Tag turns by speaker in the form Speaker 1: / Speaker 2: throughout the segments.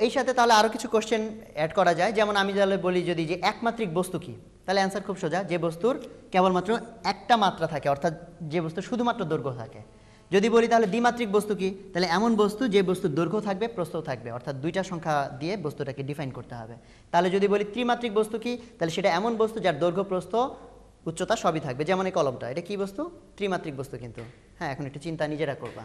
Speaker 1: এই সাথে তাহলে আরও কিছু কোশ্চেন অ্যাড করা যায়। যেমন আমি তাহলে বলি যদি যে একমাত্রিক বস্তু কি? তাহলে অ্যান্সার খুব সোজা, যে বস্তুর কেবলমাত্র একটা মাত্রা থাকে, অর্থাৎ যে বস্তু শুধুমাত্র দৈর্ঘ্য থাকে। যদি বলি তাহলে দ্বিমাত্রিক বস্তু কি? তাহলে এমন বস্তু যে বস্তুর দৈর্ঘ্য থাকবে, প্রস্থ থাকবে, অর্থাৎ দুইটা সংখ্যা দিয়ে বস্তুটাকে ডিফাইন করতে হবে। তাহলে যদি বলি ত্রিমাত্রিক বস্তু কি? তাহলে সেটা এমন বস্তু যার দৈর্ঘ্য, প্রস্থ, উচ্চতা সবই থাকবে। যেমন এই কলমটা, এটা কি বস্তু? ত্রিমাত্রিক বস্তু কিন্তু। হ্যাঁ এখন একটু চিন্তা নিজেরা করবা।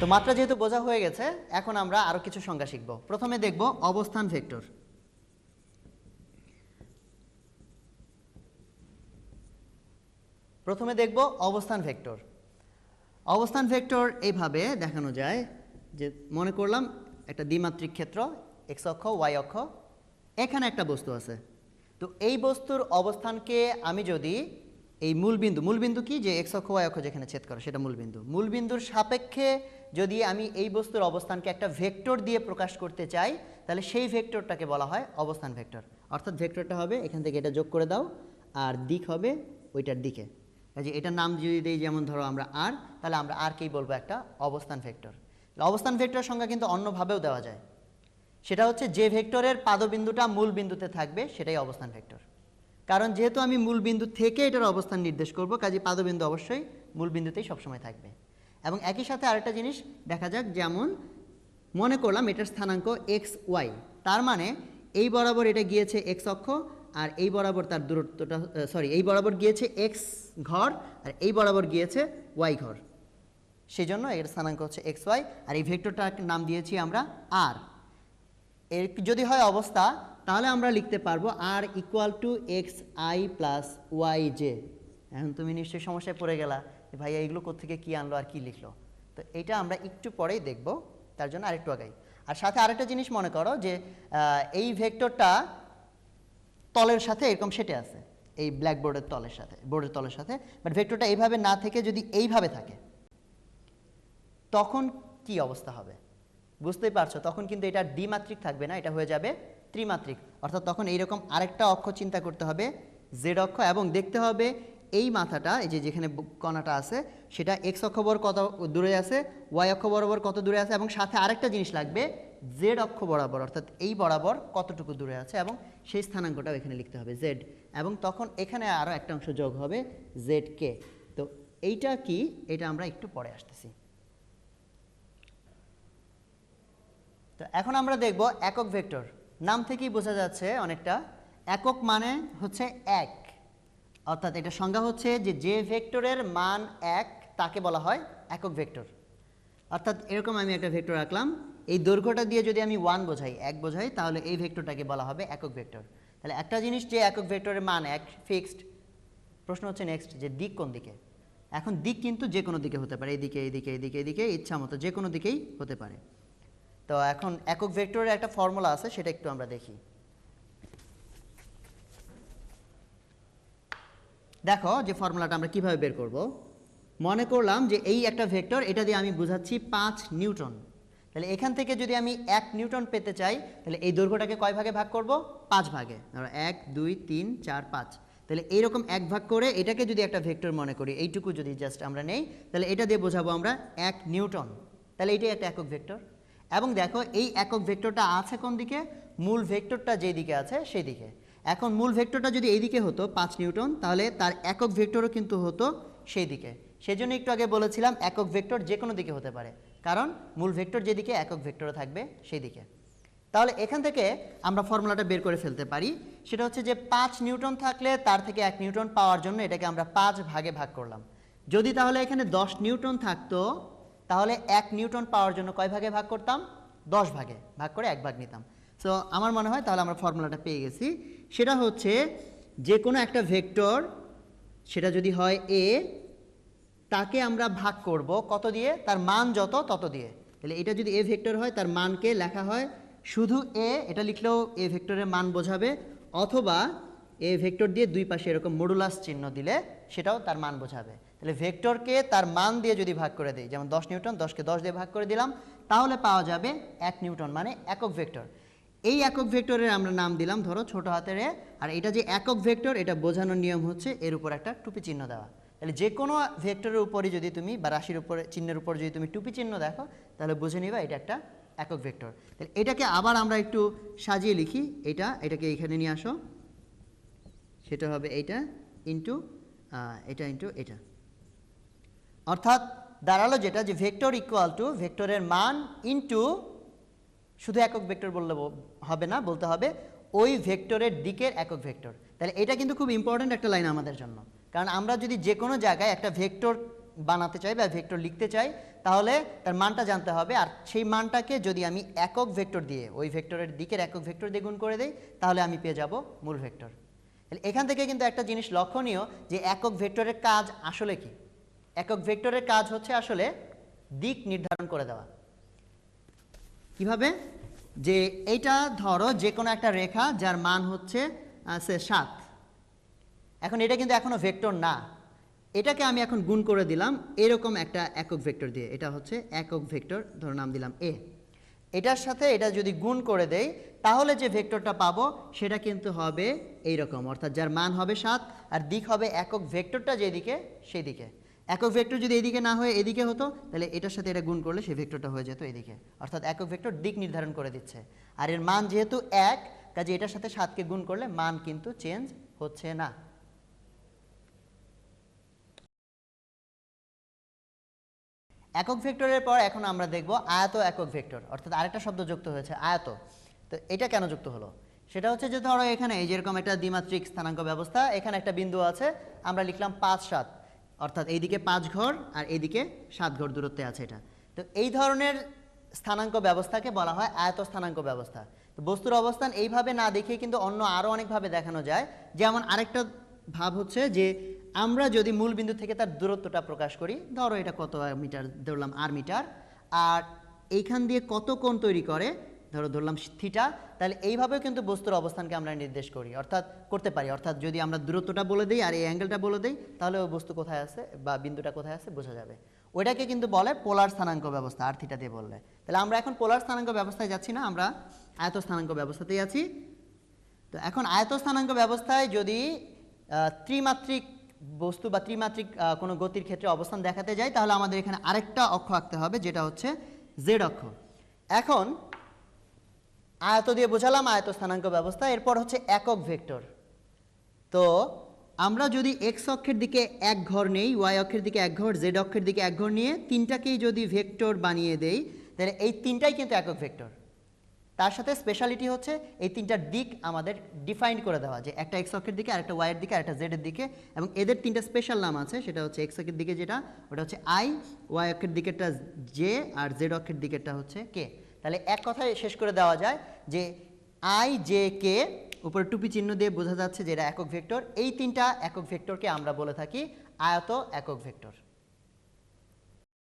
Speaker 1: তো মাত্রা যেহেতু বোঝা হয়ে গেছে, এখন আমরা আরও কিছু সংজ্ঞা শিখব। প্রথমে দেখব অবস্থান ভেক্টর। প্রথমে দেখব অবস্থান ভেক্টর। অবস্থান ভেক্টর এইভাবে দেখানো যায় যে, মনে করলাম একটা দ্বিমাত্রিক ক্ষেত্র এক্স অক্ষ ওয়াই অক্ষ, এখানে একটা বস্তু আছে। তো এই বস্তুর অবস্থানকে আমি যদি এই মূলবিন্দু মূলবিন্দু কি? যে এক্স অক্ষ ওয়াই অক্ষ যেখানে ছেদ করে, সেটা মূলবিন্দু। মূলবিন্দুর সাপেক্ষে যদি আমি এই বস্তুর অবস্থানকে একটা ভেক্টর দিয়ে প্রকাশ করতে চাই, তাহলে সেই ভেক্টরটাকে বলা হয় অবস্থান ভেক্টর। অর্থাৎ ভেক্টরটা হবে, এখান থেকে এটা যোগ করে দাও, আর দিক হবে ওইটার দিকে। কাজে এটার নাম যদি দিই, যেমন ধরো আমরা আর তাহলে আমরা আরকেই বলব? একটা অবস্থান ভেক্টর। অবস্থান ভেক্টরের সংখ্যা কিন্তু অন্যভাবেও দেওয়া যায়। সেটা হচ্ছে যে ভেক্টরের পাদবিন্দুটা মূল বিন্দুতে থাকবে, সেটাই অবস্থান ভেক্টর। কারণ যেহেতু আমি মূল বিন্দু থেকে এটার অবস্থান নির্দেশ করব, কাজে পাদবিন্দু অবশ্যই মূল বিন্দুতেই সবসময় থাকবে। এবং একই সাথে আরেকটা জিনিস দেখা যাক, যেমন মনে করলাম এটার স্থানাঙ্ক এক্স ওয়াই তার মানে এই বরাবর এটা গিয়েছে এক্স অক্ষ আর এই বরাবর তার দূরত্বটা সরি এই বরাবর গিয়েছে এক্স ঘর আর এই বরাবর গিয়েছে ওয়াই ঘর। সেই জন্য এর স্থানাঙ্ক হচ্ছে এক্স ওয়াই আর এই ভেক্টরটার নাম দিয়েছি আমরা আর এর যদি হয় অবস্থা, তাহলে আমরা লিখতে পারব R equal to X I plus Y J এখন তুমি নিশ্চয়ই সমস্যায় পড়ে গেলা। ভাইয়া এগুলো কোথেকে কী আনলো আর কি লিখলো। তো এটা আমরা একটু পরেই দেখব, তার জন্য আরেকটু আগাই। আর সাথে আরেকটা জিনিস মনে করো যে এই ভেক্টরটা তলের সাথে এরকম সেটে আছে, এই ব্ল্যাকবোর্ডের তলের সাথে বোর্ডের তলের সাথে। বাট ভেক্টরটা এইভাবে না থেকে যদি এইভাবে থাকে, তখন কি অবস্থা হবে? বুঝতেই পারছ? তখন কিন্তু এটা দ্বিমাত্রিক থাকবে না, এটা হয়ে যাবে ত্রিমাত্রিক। অর্থাৎ তখন এইরকম আরেকটা অক্ষ চিন্তা করতে হবে জেড অক্ষ, এবং দেখতে হবে এই মাথাটা, এই যে যেখানে কণাটা আছে, সেটা এক্স অক্ষ বরাবর কত দূরে আছে ওয়াই অক্ষ বরাবর কত দূরে আছে, এবং সাথে আরেকটা জিনিস লাগবে জেড অক্ষ বরাবর, অর্থাৎ এই বরাবর কতটুকু দূরে আছে, এবং সেই স্থানাঙ্কটাও এখানে লিখতে হবে জেড এবং তখন এখানে আরও একটা অংশ যোগ হবে জেড কে তো এইটা কি? এটা আমরা একটু পরে আসতেছি। তো এখন আমরা দেখব একক ভেক্টর। নাম থেকেই বোঝা যাচ্ছে অনেকটা। একক মানে হচ্ছে এক। অর্থাৎ এটা সংজ্ঞা হচ্ছে যে যে ভেক্টরের মান এক, তাকে বলা হয় একক ভেক্টর। অর্থাৎ এরকম আমি একটা ভেক্টর রাখলাম এই দৈর্ঘ্যটা দিয়ে যদি আমি ওয়ান বোঝাই, এক বোঝাই, তাহলে এই ভেক্টরটাকে বলা হবে একক ভেক্টর। তাহলে একটা জিনিস যে একক ভেক্টরের মান এক ফিক্সড প্রশ্ন হচ্ছে নেক্সট যে দিক কোন দিকে? এখন দিক কিন্তু যে কোনো দিকে হতে পারে এদিকে এদিকে এদিকে এদিকে ইচ্ছা মতো যে কোনো দিকেই হতে পারে। তো এখন একক ভেক্টরের একটা ফর্মুলা আছে, সেটা একটু আমরা দেখি। দেখো যে ফর্মুলাটা আমরা কীভাবে বের করব। মনে করলাম যে এই একটা ভেক্টর, এটা দিয়ে আমি বুঝাচ্ছি পাঁচ নিউটন। তাহলে এখান থেকে যদি আমি এক নিউটন পেতে চাই, তাহলে এই দৈর্ঘ্যটাকে কয় ভাগে ভাগ করব? পাঁচ ভাগে। ধরো এক, দুই, তিন, চার, পাঁচ। তাহলে এইরকম এক ভাগ করে এটাকে যদি একটা ভেক্টর মনে করি, এইটুকু যদি জাস্ট আমরা নেই, তাহলে এটা দিয়ে বোঝাবো আমরা এক নিউটন। তাহলে এটাই একটা একক ভেক্টর। এবং দেখো এই একক ভেক্টরটা আছে কোন দিকে? মূল ভেক্টরটা যেই দিকে আছে সেই দিকে এখন মূল ভেক্টরটা যদি এইদিকে হতো, পাঁচ নিউটন, তাহলে তার একক ভেক্টরও কিন্তু হতো সেই দিকে সেই জন্য একটু আগে বলেছিলাম একক ভেক্টর যে কোনো দিকে হতে পারে, কারণ মূল ভেক্টর যেদিকে একক ভেক্টরও থাকবে সেই দিকে তাহলে এখান থেকে আমরা ফর্মুলাটা বের করে ফেলতে পারি। সেটা হচ্ছে যে পাঁচ নিউটন থাকলে তার থেকে এক নিউটন পাওয়ার জন্য এটাকে আমরা পাঁচ ভাগে ভাগ করলাম। যদি তাহলে এখানে দশ নিউটন থাকতো, তাহলে এক নিউটন পাওয়ার জন্য কয় ভাগে ভাগ করতাম? দশ ভাগে, ভাগ করে এক ভাগ নিতাম। সো আমার মনে হয় তাহলে আমরা ফর্মুলাটা পেয়ে গেছি। সেটা হচ্ছে যে কোনো একটা ভেক্টর, সেটা যদি হয় এ তাকে আমরা ভাগ করব কত দিয়ে? তার মান যত, তত দিয়ে। তাহলে এটা যদি এ ভেক্টর হয়, তার মানকে লেখা হয় শুধু এ এটা লিখলেও এ ভেক্টরের মান বোঝাবে, অথবা এ ভেক্টর দিয়ে দুই পাশে এরকম মডুলাস চিহ্ন দিলে সেটাও তার মান বোঝাবে। তাহলে ভেক্টরকে তার মান দিয়ে যদি ভাগ করে দিই, যেমন দশ নিউটন, দশকে দশ দিয়ে ভাগ করে দিলাম, তাহলে পাওয়া যাবে এক নিউটন মানে একক ভেক্টর। এই একক ভেক্টরের আমরা নাম দিলাম ধরো ছোট হাতের এ, আর এটা যে একক ভেক্টর এটা বোঝানোর নিয়ম হচ্ছে এর উপর একটা টুপি চিহ্ন দেওয়া। তাহলে যে কোনো ভেক্টরের উপরে যদি তুমি বা রাশির উপরে চিহ্নের উপর যদি তুমি টুপি চিহ্ন দেখো তাহলে বুঝে নিবা এটা একটা একক ভেক্টর। তাহলে এটাকে আবার আমরা একটু সাজিয়ে লিখি এটা এটাকে এখানে নিয়ে আসো। সেটা হবে এইটা ইন্টু এটা ইন্টু এটা। অর্থাৎ দাঁড়াল যেটা যে ভেক্টর ইকুয়াল টু ভেক্টরের মান ইন্টু শুধু একক ভেক্টর বললে হবে না, বলতে হবে ওই ভেক্টরের দিকের একক ভেক্টর। তাহলে এটা কিন্তু খুব ইম্পর্ট্যান্ট একটা লাইন আমাদের জন্য। কারণ আমরা যদি যে কোনো জায়গায় একটা ভেক্টর বানাতে চাই বা ভেক্টর লিখতে চাই, তাহলে তার মানটা জানতে হবে। আর সেই মানটাকে যদি আমি একক ভেক্টর দিয়ে, ওই ভেক্টরের দিকের একক ভেক্টর দিয়ে গুণ করে দেই, তাহলে আমি পেয়ে যাব মূল ভেক্টর। তাহলে এখান থেকে কিন্তু একটা জিনিস লক্ষণীয় যে একক ভেক্টরের কাজ আসলে কি? একক ভেক্টরের কাজ হচ্ছে আসলে দিক নির্ধারণ করে দেওয়া। কীভাবে? যে এইটা ধরো যে কোনো একটা রেখা যার মান হচ্ছে সে সাত। এখন এটা কিন্তু এখনও ভেক্টর না। এটাকে আমি এখন গুণ করে দিলাম এরকম একটা একক ভেক্টর দিয়ে। এটা হচ্ছে একক ভেক্টর, ধরো নাম দিলাম এ এটার সাথে এটা যদি গুণ করে দেই, তাহলে যে ভেক্টরটা পাবো, সেটা কিন্তু হবে এই রকম অর্থাৎ যার মান হবে সাত, আর দিক হবে একক ভেক্টরটা যেদিকে সেই দিকে একক ভেক্টর যদি এদিকে না হয়ে এদিকে হতো, তাহলে এটার সাথে এটা গুণ করলে সেই ভেক্টরটা হয়ে যেত এদিকে। অর্থাৎ একক ভেক্টর দিক নির্ধারণ করে দিচ্ছে। আর এর মান যেহেতু এক, কাজে এটার সাথে সাতকে গুণ করলে মান কিন্তু চেঞ্জ হচ্ছে না। একক ভেক্টরের পর এখন আমরা দেখব আয়ত একক ভেক্টর। অর্থাৎ আরেকটা শব্দ যুক্ত হয়েছে, আয়ত। তো এটা কেন যুক্ত হলো? সেটা হচ্ছে যে ধরো এখানে এই যেরকম একটা দ্বিমাত্রিক স্থানাঙ্ক ব্যবস্থা, এখানে একটা বিন্দু আছে, আমরা লিখলাম পাঁচ সাত। অর্থাৎ এইদিকে পাঁচ ঘর আর এইদিকে সাত ঘর দূরত্বে আছে এটা। তো এই ধরনের স্থানাঙ্ক ব্যবস্থাকে বলা হয় আয়ত স্থানাঙ্ক ব্যবস্থা। তো বস্তুর অবস্থান এইভাবে না দেখে কিন্তু অন্য আরও অনেকভাবে দেখানো যায়। যেমন আরেকটা ভাব হচ্ছে যে আমরা যদি মূল বিন্দু থেকে তার দূরত্বটা প্রকাশ করি, ধরো এটা কত মিটার, ধরলাম আর মিটার, আর এইখান দিয়ে কত কোণ তৈরি করে ধরো ধরলাম থিটা, তাহলে এইভাবেও কিন্তু বস্তুর অবস্থানকে আমরা নির্দেশ করি, অর্থাৎ করতে পারি। অর্থাৎ যদি আমরা দূরত্বটা বলে দিই আর এই অ্যাঙ্গেলটা বলে দিই, তাহলে ওই বস্তু কোথায় আছে বা বিন্দুটা কোথায় আছে বোঝা যাবে। ওইটাকে কিন্তু বলে পোলার স্থানাঙ্ক ব্যবস্থা, আর থিটা দিয়ে বললে। তাহলে আমরা এখন পোলার স্থানাঙ্ক ব্যবস্থায় যাচ্ছি না, আমরা আয়ত স্থানাঙ্ক ব্যবস্থাতেই আছি। তো এখন আয়ত স্থানাঙ্ক ব্যবস্থায় যদি ত্রিমাত্রিক বস্তু বা ত্রিমাত্রিক কোনো গতির ক্ষেত্রে অবস্থান দেখাতে যাই, তাহলে আমাদের এখানে আরেকটা অক্ষ আঁকতে হবে, যেটা হচ্ছে জেড অক্ষ। এখন আয়ত দিয়ে বোঝালাম আয়ত স্থানাঙ্ক ব্যবস্থা, এরপর হচ্ছে একক ভেক্টর। তো আমরা যদি এক্স অক্ষের দিকে এক ঘর নেই ওয়াই অক্ষের দিকে এক ঘর জেড অক্ষের দিকে এক ঘর নিয়ে তিনটাকেই যদি ভেক্টর বানিয়ে দেই, তাহলে এই তিনটাই কিন্তু একক ভেক্টর। তার সাথে স্পেশালিটি হচ্ছে এই তিনটার দিক আমাদের ডিফাইন করে দেওয়া, যে একটা এক্স অক্ষের দিকে, আরেকটা ওয়াইয়ের দিকে, আরেকটা জেডের দিকে, এবং এদের তিনটা স্পেশাল নাম আছে, সেটা হচ্ছে এক্স অক্ষের দিকে যেটা, ওটা হচ্ছে আই ওয়াই অক্ষের দিকেরটা জে আর জেড অক্ষের দিকেরটা হচ্ছে কে তাহলে এক কথায় শেষ করে দেওয়া যায় যে আই জে কে উপরে টুপি চিহ্ন দিয়ে বোঝা যাচ্ছে যে এটা একক ভেক্টর। এই তিনটা একক ভেক্টরকে আমরা বলে থাকি আয়ত একক ভেক্টর।